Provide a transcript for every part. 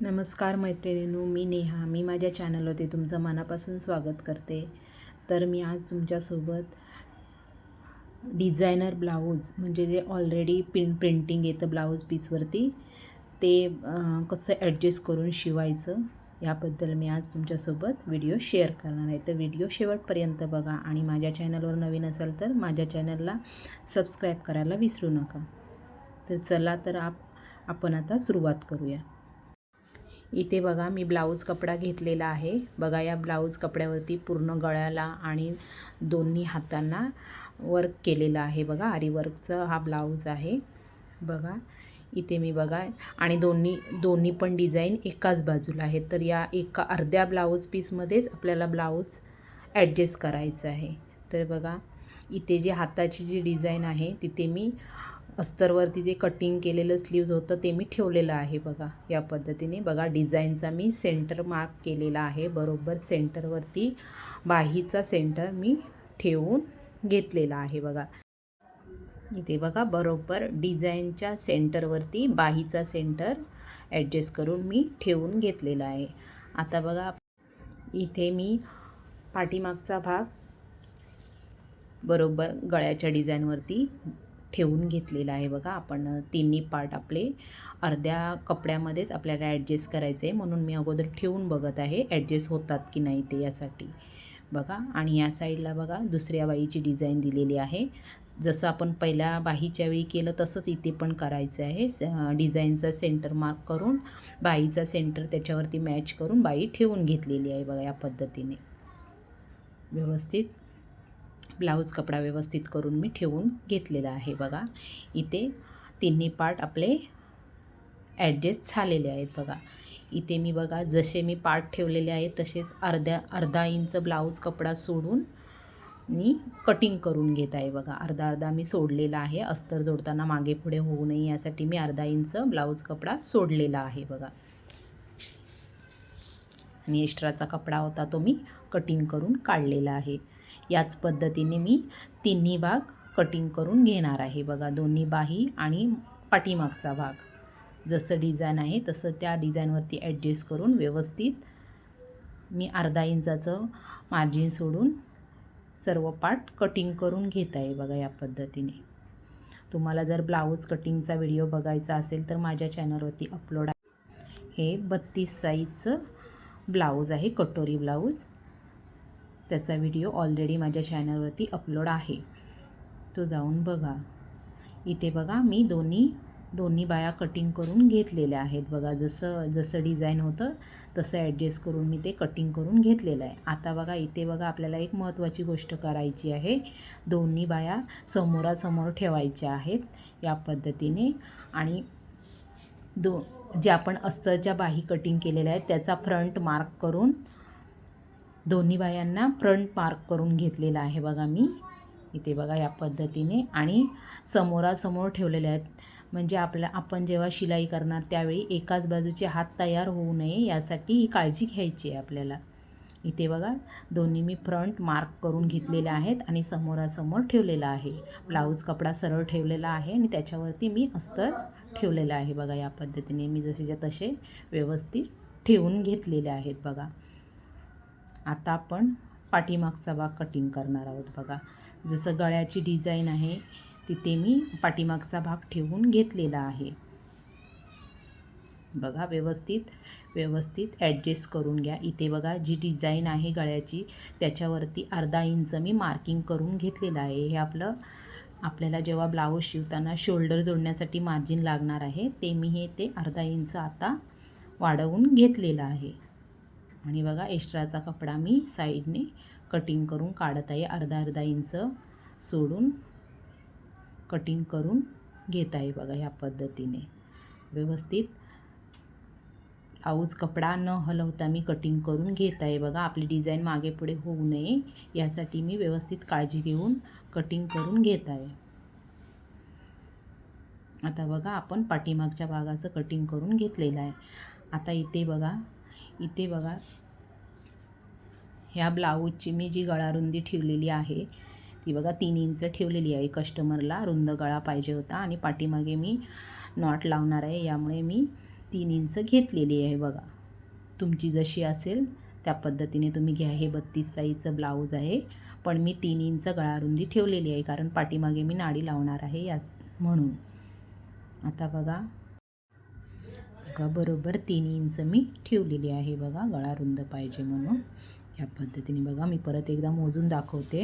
नमस्कार मैत्रिणींनो मी नेहा. मी माझ्या चॅनलवरती तुमचं मनापासून स्वागत करते. तर मी आज तुमच्यासोबत डिझायनर ब्लाऊज म्हणजे जे ऑलरेडी पिन प्रिंटिंग येतं ब्लाऊज पीसवरती ते कसं ॲडजस्ट करून शिवायचं याबद्दल मी आज तुमच्यासोबत व्हिडिओ शेअर करणार आहे. तर व्हिडिओ शेवटपर्यंत बघा आणि माझ्या चॅनलवर नवीन असाल तर माझ्या चॅनलला सबस्क्राईब करायला विसरू नका. तर चला तर आप आपण आता सुरुवात करूया. इथे बघा मी ब्लाऊज कपडा घेतलेला आहे. बघा या ब्लाऊज कपड्यावरती पूर्ण गळ्याला आणि दोन्ही हातांना वर्क केलेलं आहे बघा. आरी वर्कचं हा ब्लाऊज आहे. बघा इथे मी बघा. आणि दोन्ही दोन्ही पण डिझाईन एकाच बाजूला आहे तर या एका अर्ध्या ब्लाऊज पीसमध्येच आपल्याला ब्लाऊज ॲडजस्ट करायचं आहे. तर बघा इथे जे हाताची जी डिझाईन आहे तिथे मी अस्तरवरती जे कटिंग केलेलं स्लीव्ज होतं ते मी ठेवलेलं आहे बघा. या पद्धतीने. बघा डिझाईनचा मी सेंटर मार्क केलेला आहे. बरोबर सेंटरवरती बाहीचा सेंटर मी ठेवून घेतलेला आहे बघा. इथे बघा बरोबर डिझाईनच्या सेंटरवरती बाहीचा सेंटर ॲडजस्ट करून मी ठेवून घेतलेला आहे. आता बघा इथे मी पाठीमागचा भाग बरोबर गळ्याच्या डिझाईनवरती ठेवून घेतलेला आहे बघा. आपण तिन्ही पार्ट आपले अर्ध्या कपड्यामध्येच आपल्याला ॲडजस्ट करायचं आहे म्हणून मी अगोदर ठेवून बघत आहे ॲडजस्ट होतात की नाही ते यासाठी. बघा. आणि या साईडला बघा दुसऱ्या बाईची डिझाईन दिलेली आहे. जसं आपण पहिल्या बाहीच्या वेळी केलं तसंच इथे पण करायचं आहे. स- डिझाईनचा सेंटर मार्क करून बाईचा सेंटर त्याच्यावरती मॅच करून बाई ठेवून घेतलेली आहे बघा या पद्धतीने. व्यवस्थित? ब्लाऊज कपडा व्यवस्थित करून मी ठेवून घेतलेला आहे. बघा इथे तिन्ही पार्ट आपले ॲडजस्ट झालेले आहेत बघा. इथे मी बघा जसे मी पार्ट ठेवलेले आहेत तसेच अर्ध्या अर्धा इंच ब्लाऊज कपडा सोडून मी कटिंग करून घेत आहे बघा. अर्धा अर्धा मी सोडलेला आहे. अस्तर जोडताना मागे पुढे होऊ नये यासाठी मी अर्धा इंच ब्लाऊज कपडा सोडलेला आहे बघा. आणि एक्स्ट्राचा कपडा होता तो मी कटिंग करून काढलेला आहे. याच पद्धतीने मी तिन्ही भाग कटिंग करून घेणार आहे. बघा दोन्ही बाही आणि पाठीमागचा भाग. जसं डिझाईन आहे तसं त्या डिझाईनवरती ॲडजस्ट करून व्यवस्थित मी अर्धा इंचाचं मार्जिन सोडून सर्व पार्ट कटिंग करून घेत आहे बघा या पद्धतीने. तुम्हाला जर ब्लाऊज कटिंगचा व्हिडिओ बघायचा असेल तर माझ्या चॅनलवरती अपलोड आहे. हे बत्तीस साईजचं ब्लाऊज आहे कटोरी ब्लाऊज त्याचा व्हिडिओ ऑलरेडी माझ्या चॅनलवरती अपलोड आहे. तो जाऊन बघा. इथे बघा मी दोन्ही दोन्ही बाया कटिंग करून घेतलेल्या आहेत. बघा जसं जसं डिझाईन होतं तसं ॲडजस्ट करून मी ते कटिंग करून घेतलेलं आहे. आता बघा इथे बघा आपल्याला एक महत्त्वाची गोष्ट करायची आहे. दोन्ही बाया समोरासमोर ठेवायच्या आहेत या पद्धतीने. आणि दो जे आपण अस्तरच्या बाही कटिंग केलेल्या आहेत त्याचा फ्रंट मार्क करून दोन्ही बायांना फ्रंट मार्क करून घेतलेला आहे बघा मी. इथे बघा या पद्धतीने आणि समोरासमोर ठेवलेले आहेत. म्हणजे आपल्या आपण जेव्हा शिलाई करणार त्यावेळी एकाच बाजूचे हात तयार होऊ नये यासाठी ही काळजी घ्यायची आहे आपल्याला. इथे बघा दोन्ही मी फ्रंट मार्क करून घेतलेले आहेत आणि समोरासमोर ठेवलेला आहे. ब्लाऊज कपडा सरळ ठेवलेला आहे आणि त्याच्यावरती मी अस्तर ठेवलेलं आहे बघा या पद्धतीने. मी जसेच्या तसे व्यवस्थित ठेवून घेतलेले आहेत बघा. आता आपण पाठीमागचा भाग कटिंग करणार आहोत बघा. जसं गळ्याची डिझाईन आहे तिथे मी पाठीमागचा भाग ठेवून घेतलेला आहे. बघा व्यवस्थित व्यवस्थित ॲडजस्ट करून घ्या. इथे बघा जी डिझाईन आहे गळ्याची त्याच्यावरती अर्धा इंच मी मार्किंग करून घेतलेलं आहे. हे आपलं आपल्याला जेव्हा ब्लाऊज शिवताना शोल्डर जोडण्यासाठी मार्जिन लागणार आहे ते मी हे ते अर्धा इंच आता वाढवून घेतलेलं आहे. आणि बघा एक्स्ट्राचा कपडा मी साईडने कटिंग करून काढत आहे अर्धा अर्धा इंच सोडून कटिंग करून घेत आहे बघा ह्या पद्धतीने. व्यवस्थित. आऊच कपडा न हलवता मी कटिंग करून घेत आहे बघा. आपली डिझाईन मागे पुढे होऊ नये यासाठी मी व्यवस्थित काळजी घेऊन कटिंग करून घेत आहे आता बघा आपण पाठीमागच्या भागाचं कटिंग करून घेतलेलं आहे. आता इथे बघा इथे बघा. ह्या ब्लाऊजची मी जी गळारुंदी ठेवलेली आहे ती बघा तीन इंच ठेवलेली आहे. कस्टमरला रुंद गळा पाहिजे होता आणि पाठीमागे मी नॉट लावणार आहे. यामुळे मी तीन इंच घेतलेली आहे बघा. तुमची जशी असेल त्या पद्धतीने तुम्ही घ्या. हे बत्तीस साईजचं ब्लाऊज आहे पण मी तीन इंच गळारुंदी ठेवलेली आहे कारण पाठीमागे मी नाडी लावणार आहे या म्हणून. आता बघा. बघा बरोबर तीन इंच मी ठेवलेली आहे बघा गळारुंद पाहिजे म्हणून. या पद्धतीने बघा मी परत एकदा मोजून दाखवते.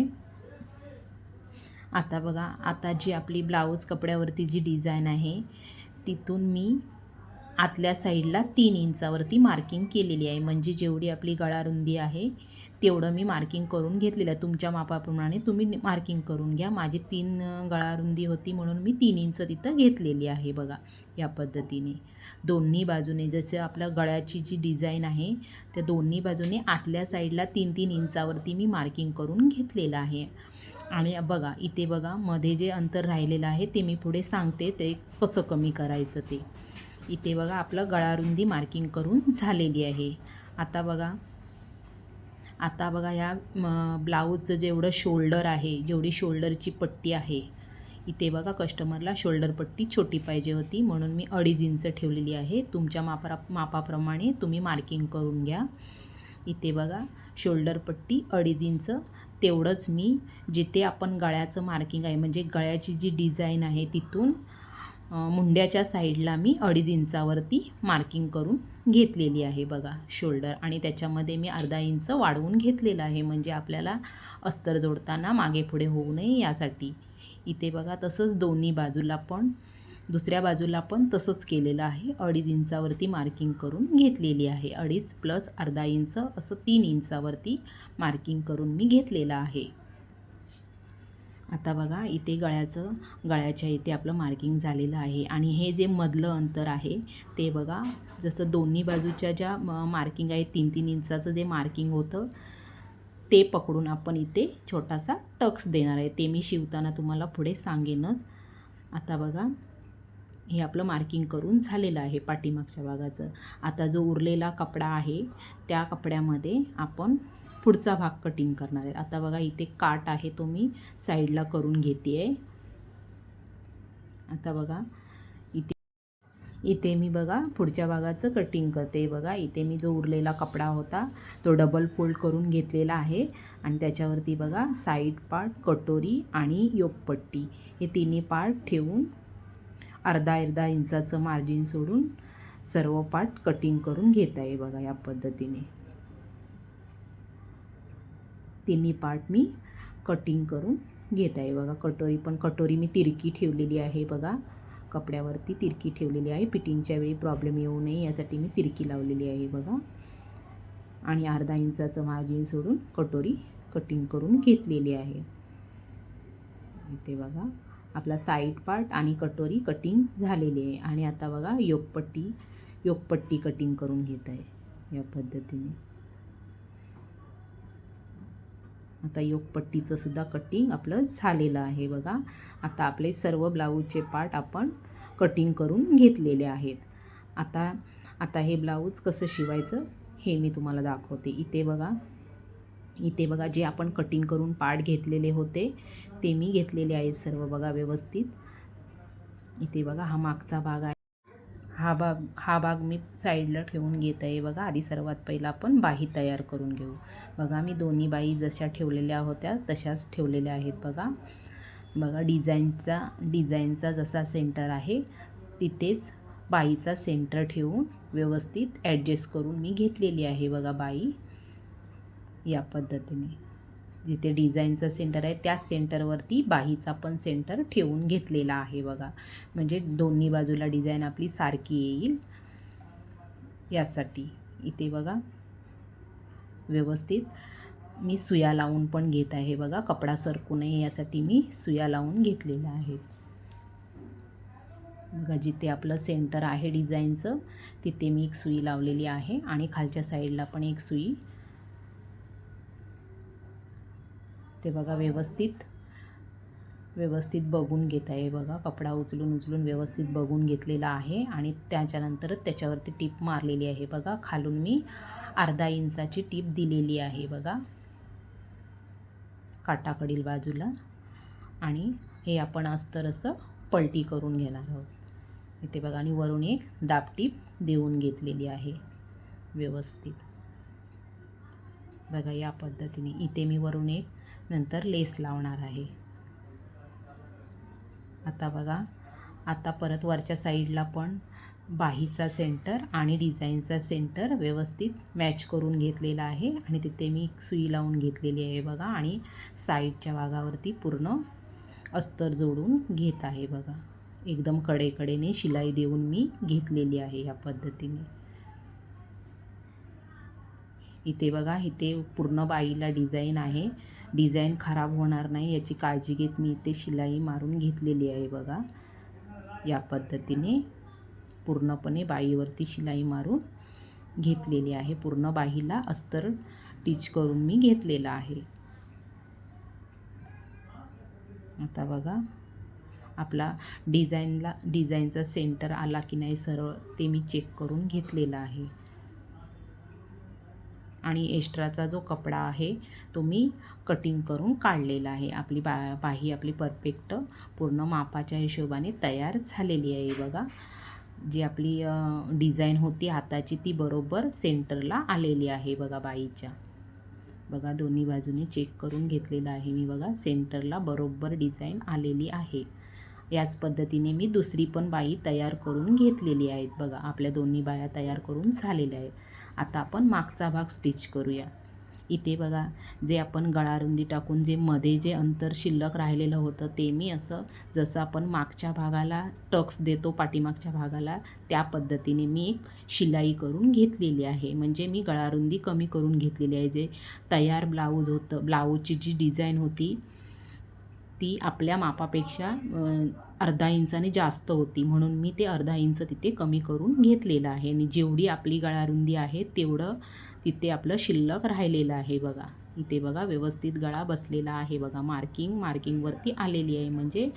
आता बघा आता जी आपली ब्लाऊज कपड्यावरती जी डिझाईन आहे तिथून मी आतल्या साईडला तीन इंचावरती मार्किंग केलेली आहे. म्हणजे जेवढी आपली गळारुंदी आहे तेवढं मी मार्किंग करून घेतलेलं आहे. तुमच्या मापाप्रमाणे तुम्ही मार्किंग करून घ्या. माझी तीन गळारुंदी होती म्हणून मी तीन इंच तिथं घेतलेली आहे बघा या पद्धतीने. दोन्ही बाजूने जसं आपल्या गळ्याची जी डिझाईन आहे त्या दोन्ही बाजूने आतल्या साईडला तीन तीन इंचावरती मी मार्किंग करून घेतलेलं आहे. आणि बघा इथे बघा मध्ये जे अंतर राहिलेलं आहे ते मी पुढे सांगते ते कसं कमी करायचं ते. इथे बघा आपलं गळारुंदी मार्किंग करून झालेली आहे. आता बघा आता बघा ह्या ब्लाऊजचं जेवढं शोल्डर आहे जेवढी शोल्डरची पट्टी आहे इथे बघा कस्टमरला शोल्डर पट्टी छोटी पाहिजे होती म्हणून मी अडीच इंच ठेवलेली आहे. तुमच्या मापा मापाप्रमाणे तुम्ही मार्किंग करून घ्या. इथे बघा शोल्डर पट्टी अडीच इंच. तेवढंच मी जिथे आपण गळ्याचं मार्किंग आहे म्हणजे गळ्याची जी डिझाईन आहे तिथून मुंड्याच्या साईडला मी अडीच इंचावरती मार्किंग करून घेतलेली आहे बघा शोल्डर. आणि त्याच्यामध्ये मी अर्धा इंच वाढवून घेतलेलं आहे. म्हणजे आपल्याला अस्तर जोडताना मागे पुढे होऊ नये यासाठी. इथे बघा तसंच दोन्ही बाजूला पण दुसऱ्या बाजूला पण तसंच केलेलं आहे. अडीच इंचावरती मार्किंग करून घेतलेली आहे. अडीच प्लस अर्धा इंच असं तीन इंचावरती मार्किंग करून मी घेतलेलं आहे. आता बघा इथे गळ्याचं गळ्याच्या इथे आपलं मार्किंग झालेलं आहे. आणि हे जे मधलं अंतर आहे ते बघा जसं दोन्ही बाजूच्या ज्या मार्किंग आहे तीन तीन इंचाचं जे मार्किंग होतं ते पकडून आपण इथे छोटासा टक्स देणार आहे. ते मी शिवताना तुम्हाला पुढे सांगेनच. आता बघा हे आपलं मार्किंग करून झालेलं आहे पाठीमागच्या भागाचं. आता जो उरलेला कपडा आहे त्या कपड्यामध्ये आपण पुढचा भाग कटिंग करणार आहे. आता बघा इथे काट आहे तो मी साईडला करून घेते आहे आता बघा इथे इथे मी बघा पुढच्या भागाचं कटिंग करते. बघा इथे मी जो उरलेला कपडा होता तो डबल फोल्ड करून घेतलेला आहे. आणि त्याच्यावरती बघा साईड पार्ट कटोरी आणि योगपट्टी. हे तिन्ही पार्ट ठेवून अर्धा अर्धा इंचाचं मार्जिन सोडून सर्व पार्ट कटिंग करून घेत आहे बघा या पद्धतीने. तिन्ही पार्ट मी कटिंग करून घेत आहे बघा कटोरी पण कटोरी मी तिरकी ठेवलेली आहे बघा. कपड्यावरती तिरकी ठेवलेली आहे. फिटिंगच्या वेळी प्रॉब्लेम येऊ नये यासाठी मी तिरकी लावलेली आहे बघा. आणि अर्धा इंचाचं मार्जिन सोडून कटोरी कटिंग करून घेतलेली आहे. इथे बघा आपला साईड पार्ट आणि कटोरी कटिंग झालेली आहे. आणि आता बघा योगपट्टी योगपट्टी कटिंग करून घेत आहे या पद्धतीने. आता योगपट्टीचं सुद्धा कटिंग आपलं झालेलं आहे बघा. आता आपले सर्व ब्लाऊजचे पार्ट आपण कटिंग करून घेतलेले आहेत. आता आता हे ब्लाऊज कसं शिवायचं हे मी तुम्हाला दाखवते. इथे बघा इथे बघा जे आपण कटिंग करून पार्ट घेतलेले होते ते मी घेतलेले आहेत सर्व बघा व्यवस्थित. इथे बघा हा मागचा भाग आहे. हा भाग हा भाग मी साईडला ठेवून घेत आहे बघा. आधी सर्वात पहिला आपण बाही तयार करून घेऊ. बघा मी दोन्ही बाई जशा ठेवलेल्या होत्या तशाच ठेवलेल्या आहेत बघा. बघा डिझाईनचा डिझाईनचा जसा सेंटर आहे तिथेच बाईचा सेंटर ठेवून व्यवस्थित ॲडजस्ट करून मी घेतलेली आहे बघा बाई या पद्धतीने. जिथे डिझाईनचं सेंटर आहे त्याच सेंटरवरती बाहीचा पण सेंटर ठेवून घेतलेला आहे बघा. म्हणजे दोन्ही बाजूला डिझाईन आपली सारखी येईल. यासाठी इथे बघा. व्यवस्थित. मी सुया लावून पण घेत आहे बघा. कपडा सरकू नये यासाठी मी सुया लावून घेतलेल्या आहेत बघा जिथे आपलं सेंटर आहे डिझाईनचं तिथे मी एक सुई लावलेली आहे आणि खालच्या साईडला पण एक सुई ते बघा व्यवस्थित. व्यवस्थित बघून घेत आहे बघा. कपडा उचलून उचलून व्यवस्थित बघून घेतलेला आहे आणि त्याच्यानंतरच त्याच्यावरती टीप मारलेली आहे बघा. खालून मी अर्धा इंचाची टीप दिलेली आहे बघा. काटाकडील बाजूला. आणि हे आपण अस्तर असं पलटी करून घेणार आहोत. इथे बघा आणि वरून एक दाब टीप देऊन घेतलेली आहे. व्यवस्थित. बघा या पद्धतीने. इथे मी वरून एक नंतर लेस लावणार आहे. आता बघा आता परत वरच्या साईडला पण बाहीचा सेंटर आणि डिझाईनचा सेंटर व्यवस्थित मॅच करून घेतलेला आहे आणि तिथे मी सुई लावून घेतलेली आहे बघा आणि साईडच्या भागावरती पूर्ण अस्तर जोडून घेत आहे बघा. एकदम कडेकडेने शिलाई देऊन मी घेतलेली आहे या पद्धतीने. इथे बघा इथे पूर्ण बाईला डिझाईन आहे. डिझाईन खराब होणार नाही याची काळजी घेत मी इथे शिलाई मारून घेतलेली आहे बघा. या पद्धतीने पूर्णपणे बाईवरती शिलाई मारून घेतलेली आहे. पूर्ण बाईला अस्तर टीच करून मी घेतलेलं आहे. आता बघा आपला डिझाईनला डिझाईनचा सेंटर आला की नाही सरळ ते मी चेक करून घेतलेला आहे. आणि एक्स्ट्राचा जो कपडा आहे तो मी कटिंग करून काढलेलं आहे. आपली बा बाही आपली परफेक्ट पूर्ण मापाच्या हिशोबाने तयार झालेली आहे. बघा. जी आपली डिझाईन होती हाताची ती बरोबर सेंटरला आलेली आहे बघा बाईच्या. बघा दोन्ही बाजूने चेक करून घेतलेलं आहे मी बघा. सेंटरला बरोबर डिझाईन आलेली आहे. याच पद्धतीने मी दुसरी पण बाई तयार करून घेतलेली आहेत बघा. आपल्या दोन्ही बाया तयार करून झालेल्या आहेत. आता आपण मागचा भाग स्टिच करूया. इथे बघा जे आपण गळारुंदी टाकून जे मध्ये जे अंतर शिल्लक राहिलेलं होतं ते मी असं जसं आपण मागच्या भागाला टक्स देतो पाठीमागच्या भागाला त्या पद्धतीने मी एक शिलाई करून घेतलेली आहे. म्हणजे मी गळारुंदी कमी करून घेतलेली आहे. जे तयार ब्लाऊज होतं ब्लाऊजची जी डिझाईन होती ती आपल्या मापापेक्षा अर्धा इंचाने जास्त होती. म्हणून मी ते अर्धा इंच तिथे कमी करून घेतलेलं आहे. आणि जेवढी आपली गळारुंदी आहे तेवढं तिथे आपलं शिल्लक राहिलेलं आहे बघा. इथे बघा व्यवस्थित गळा बसलेला आहे बघा. मार्किंग मार्किंगवरती आलेली आहे. म्हणजे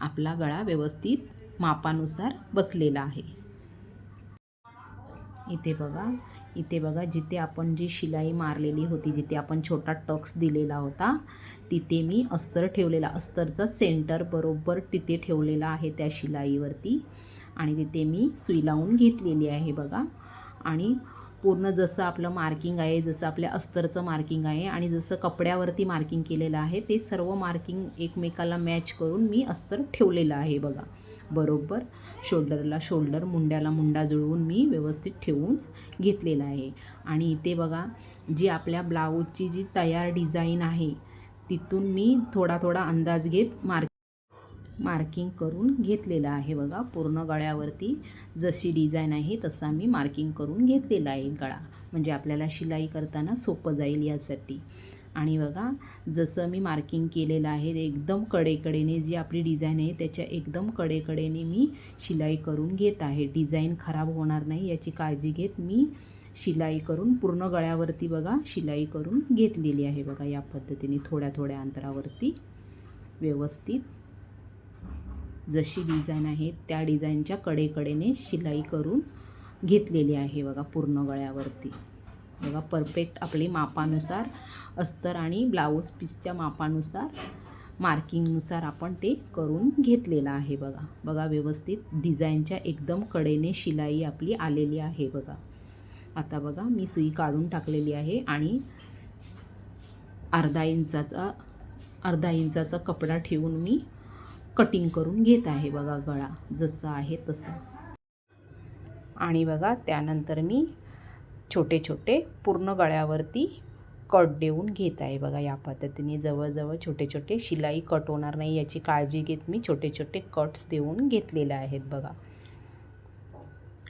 आपला गळा व्यवस्थित मापानुसार बसलेला आहे. इथे बघा इथे बघा जिथे आपण जी शिलाई मारलेली होती जिथे आपण छोटा टक्स दिलेला होता तिथे मी अस्तर ठेवलेला अस्तरचा सेंटर बरोबर तिथे ठेवलेला आहे त्या शिलाईवरती. आणि तिथे मी सुई लावून घेतलेली आहे बघा. आणि पूर्ण जसं आपलं मार्किंग आहे जसं आपल्या अस्तरचं मार्किंग आहे आणि जसं कपड्यावरती मार्किंग केलेलं आहे ते सर्व मार्किंग एकमेकाला मॅच करून मी अस्तर ठेवलेलं आहे बघा. बरोबर? शोल्डरला शोल्डर मुंड्याला मुंडा जुळवून मी व्यवस्थित ठेवून घेतलेला आहे. आणि इथे बघा जी आपल्या ब्लाऊजची जी तयार डिझाईन आहे तिथून मी थोडा थोडा अंदाज घेत मार्क मार्किंग करून घेतलेलं आहे बघा. पूर्ण गळ्यावरती जशी डिझाईन आहे तसा मी मार्किंग करून घेतलेला आहे गळा. म्हणजे आपल्याला शिलाई करताना सोपं जाईल यासाठी. आणि बघा जसं मी मार्किंग केलेलं आहे एकदम कडेकडेने जी आपली डिझाईन आहे त्याच्या एकदम कडेकडेने मी शिलाई करून घेत आहे. डिझाईन खराब होणार नाही याची काळजी घेत मी शिलाई करून पूर्ण गळ्यावरती बघा शिलाई करून घेतलेली आहे बघा या पद्धतीने थोड्या थोड्या अंतरावरती व्यवस्थित. जशी डिझाईन आहे त्या डिझाईनच्या कडेकडेने शिलाई करून घेतलेली आहे बघा पूर्ण गळ्यावरती. बघा परफेक्ट आपली मापानुसार अस्तर आणि ब्लाऊज पीसच्या मापानुसार मार्किंगनुसार आपण ते करून घेतलेलं आहे बघा. बघा व्यवस्थित डिझाईनच्या एकदम कडेने शिलाई आपली आलेली आहे बघा. आता बघा मी सुई काढून टाकलेली आहे आणि अर्धा इंचाचा अर्धा इंचाचा कपडा ठेवून मी कटिंग करून घेत आहे बघा गळा जसं आहे तसं. आणि बघा त्यानंतर मी छोटे छोटे पूर्ण गळ्यावरती कट देऊन घेत आहे बघा या पद्धतीने. जवळजवळ छोटे छोटे शिलाई कट होणार नाही याची काळजी घेत मी छोटे छोटे कट्स देऊन घेतलेले आहेत बघा.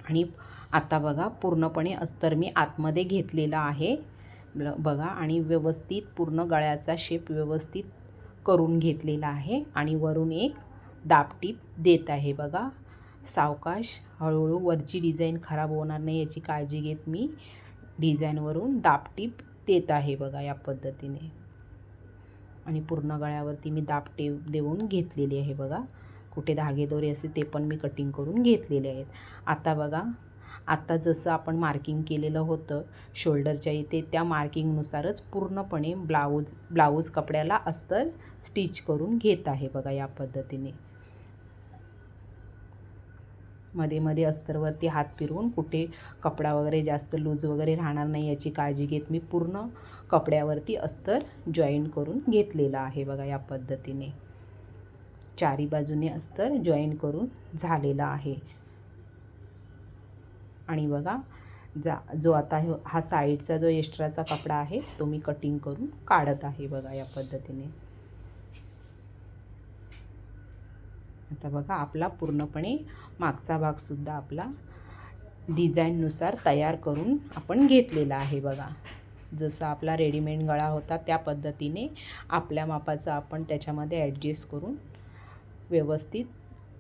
आणि आता बघा पूर्णपणे अस्तर मी आतमध्ये घेतलेला आहे. बघा आणि व्यवस्थित पूर्ण गळ्याचा शेप व्यवस्थित करून घेतलेला आहे आणि वरून एक दापटीप देत आहे बघा. सावकाश हळूहळू वरची डिझाईन खराब होणार नाही याची काळजी घेत मी डिझाईनवरून दापटीप देत आहे बघा या पद्धतीने. आणि पूर्ण गळ्यावरती मी दापटीप देऊन घेतलेली आहे बघा. कुठे धागेदोरे असे ते पण मी कटिंग करून घेतलेले आहेत. आता बघा आत्ता जसं आपण मार्किंग केलेलं होतं शोल्डरच्या इथे त्या मार्किंगनुसारच पूर्णपणे ब्लाऊज ब्लाऊज कपड्याला अस्तर स्टिच करून घेत आहे बघा या पद्धतीने. मध्ये मध्ये अस्तरवरती हात फिरवून कुठे कपडा वगैरे जास्त लूज वगैरे राहणार नाही याची काळजी घेत मी पूर्ण कपड्यावरती अस्तर जॉईन करून घेतलेलं आहे बघा या पद्धतीने. चारी बाजूने अस्तर जॉईन करून झालेलं आहे. आणि बघा जा जो आता हा साईडचा जो एक्स्ट्राचा कपडा आहे तो मी कटिंग करून काढत आहे बघा या पद्धतीने. आता बघा आपला पूर्णपणे मागचा भागसुद्धा आपला डिझाईननुसार तयार करून आपण घेतलेला आहे बघा. जसा आपला रेडीमेड गळा होता त्या पद्धतीने आपल्या मापाचा आपण त्याच्यामध्ये ॲडजस्ट करून व्यवस्थित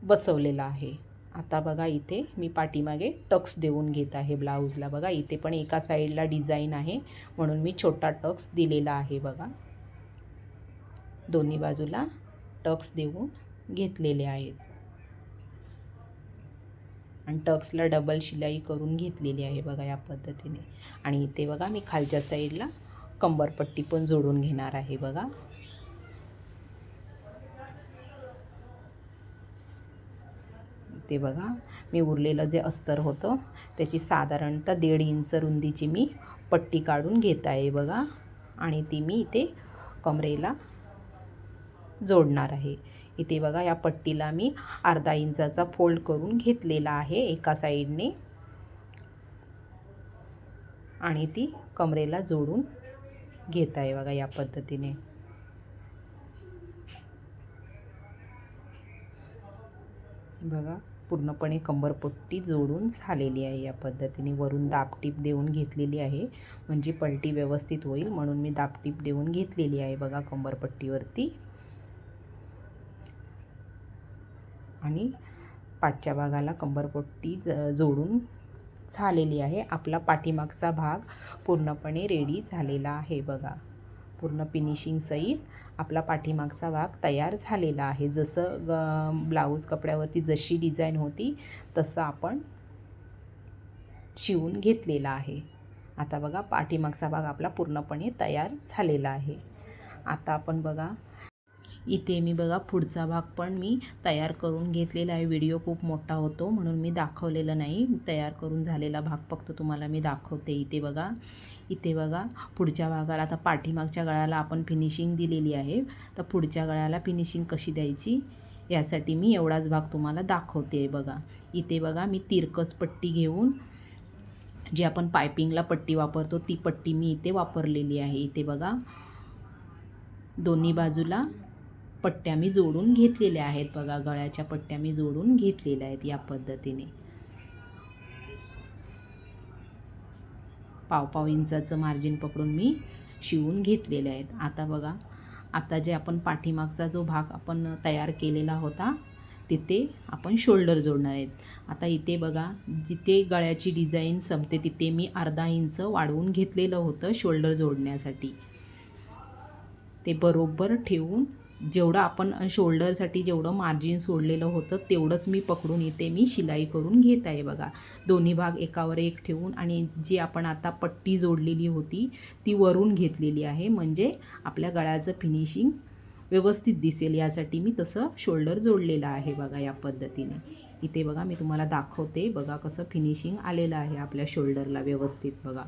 बसवलेला आहे. आता बघा इथे मी पाठीमागे टक्स देऊन घेत आहे ब्लाऊजला. बघा इथे पण एका साईडला डिझाईन आहे म्हणून मी छोटा टक्स दिलेला आहे बघा. दोन्ही बाजूला टक्स देऊन घेतलेले आहेत. आणि टक्सला डबल शिलाई करून घेतलेली आहे बघा या पद्धतीने. आणि इथे बघा मी खालच्या साईडला कंबरपट्टी पण जोडून घेणार आहे बघा. ते बघा. मी उरलेलं जे अस्तर होतं त्याची साधारणतः दीड इंच रुंदीची मी पट्टी काढून घेत आहे बघा. आणि ती मी इथे कमरेला जोडणार आहे. इथे बघा या पट्टीला मी अर्धा इंचाचा फोल्ड करून घेतलेला आहे एका साईडने. आणि ती कमरेला जोडून घेत आहे बघा या पद्धतीने. बघा. पूर्णपणे कंबरपट्टी जोडून झालेली आहे या पद्धतीने. वरून दाबटीप देऊन घेतलेली आहे. म्हणजे पलटी व्यवस्थित होईल म्हणून मी दाबटीप देऊन घेतलेली आहे बघा कंबरपट्टीवरती. आणि पाठच्या भागाला कंबरपट्टी ज- जोडून झालेली आहे. आपला पाठीमागचा भाग पूर्णपणे रेडी झालेला आहे बघा. पूर्ण फिनिशिंग सहित. आपला पाठीमागचा भाग तयार झालेला आहे. जसं ग ब्लाऊज कपड्यावरती जशी डिझाईन होती तसं आपण शिवून घेतलेला आहे. आता बघा पाठीमागचा भाग आपला पूर्णपणे तयार झालेला आहे. आता आपण बघा इथे मी बघा पुढचा भाग पण मी तयार करून घेतलेला आहे. व्हिडिओ खूप मोठा होतो म्हणून मी दाखवलेलं नाही. तयार करून झालेला भाग फक्त तुम्हाला मी दाखवते. इथे बघा इथे बघा पुढच्या भागाला. आता पाठीमागच्या गळ्याला आपण फिनिशिंग दिलेली आहे. तर पुढच्या गळ्याला फिनिशिंग कशी द्यायची? यासाठी मी एवढाच भाग तुम्हाला दाखवते बघा. इथे बघा मी तिरकस पट्टी घेऊन जी आपण पायपिंगला पट्टी वापरतो ती पट्टी मी इथे वापरलेली आहे. इथे बघा दोन्ही बाजूला पट्ट्या मी जोडून घेतलेल्या आहेत बघा गळ्याच्या पट्ट्या मी जोडून घेतलेल्या आहेत या पद्धतीने. पाव पाव इंचाचं मार्जिन पकडून मी शिवून घेतलेले आहेत. आता बघा आता जे आपण पाठीमागचा जो भाग आपण तयार केलेला होता तिथे आपण शोल्डर जोडणार आहेत. आता इथे बघा जिथे गळ्याची डिझाईन संपते तिथे मी अर्धा इंच वाढवून घेतलेलं होतं शोल्डर जोडण्यासाठी. ते बरोबर ठेवून जेवढं आपण शोल्डरसाठी जेवढं मार्जिन सोडलेलं होतं तेवढंच मी पकडून इथे मी शिलाई करून घेत आहे बघा. दोन्ही भाग एकावर एक ठेवून आणि जी आपण आता पट्टी जोडलेली होती ती वरून घेतलेली आहे. म्हणजे आपल्या गळ्याचं फिनिशिंग व्यवस्थित दिसेल. यासाठी मी तसं शोल्डर जोडलेलं आहे बघा या पद्धतीने. इथे बघा मी तुम्हाला दाखवते बघा कसं फिनिशिंग आलेलं आहे आपल्या शोल्डरला व्यवस्थित बघा.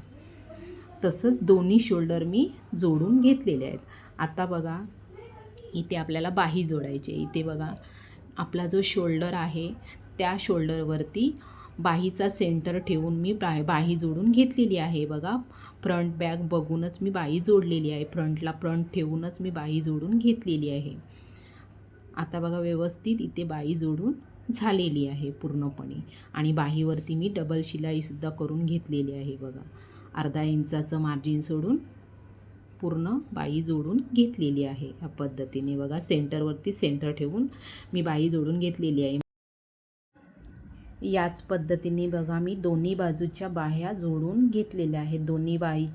तसंच दोन्ही शोल्डर मी जोडून घेतलेले आहेत. आता बघा इथे आपल्याला बाही जोडायची. इथे बघा आपला जो शोल्डर आहे त्या शोल्डरवरती बाहीचा सेंटर ठेवून मी बा बाही जोडून घेतलेली आहे. बघा फ्रंट बॅग बघूनच मी बाही जोडलेली आहे. फ्रंटला फ्रंट ठेवूनच मी बाही जोडून घेतलेली आहे. आता बघा व्यवस्थित इथे बाई जोडून झालेली आहे पूर्णपणे. आणि बाहीवरती मी डबल शिलाईसुद्धा करून घेतलेली आहे बघा. अर्धा इंचाचं मार्जिन सोडून पूर्ण बाई जोडून घेतलेली आहे. या पद्धतीने बघा सेंटरवरती सेंटर ठेवून मी बाई जोडून घेतलेली आहे. याच पद्धतीने बघा मी दोन्ही बाजूच्या बाह्या जोडून घेतलेल्या आहेत. दोन्ही बाई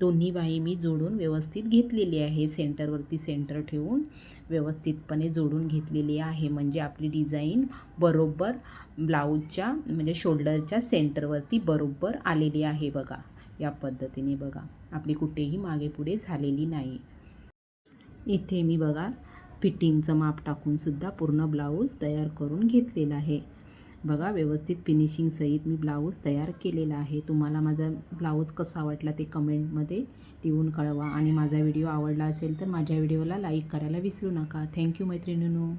दोन्ही बाई मी जोडून व्यवस्थित घेतलेली आहे. सेंटरवरती सेंटर ठेवून व्यवस्थितपणे जोडून घेतलेली आहे. म्हणजे आपली डिझाईन बरोबर ब्लाऊजच्या म्हणजे शोल्डरच्या सेंटरवरती बरोबर आलेली आहे बघा. या पद्धतीने बघा. आपली कुठेही मागे पुढे झालेली नाही. इथे मी बघा फिटिंगचं माप टाकूनसुद्धा पूर्ण ब्लाऊज तयार करून घेतलेला आहे. बघा व्यवस्थित फिनिशिंग सहित मी ब्लाऊज तयार केलेला आहे. तुम्हाला माझा ब्लाऊज कसा वाटला ते कमेंटमध्ये लिहून कळवा. आणि माझा व्हिडिओ आवडला असेल तर माझ्या व्हिडिओला लाईक करायला विसरू नका. थँक्यू मैत्रिणींनो.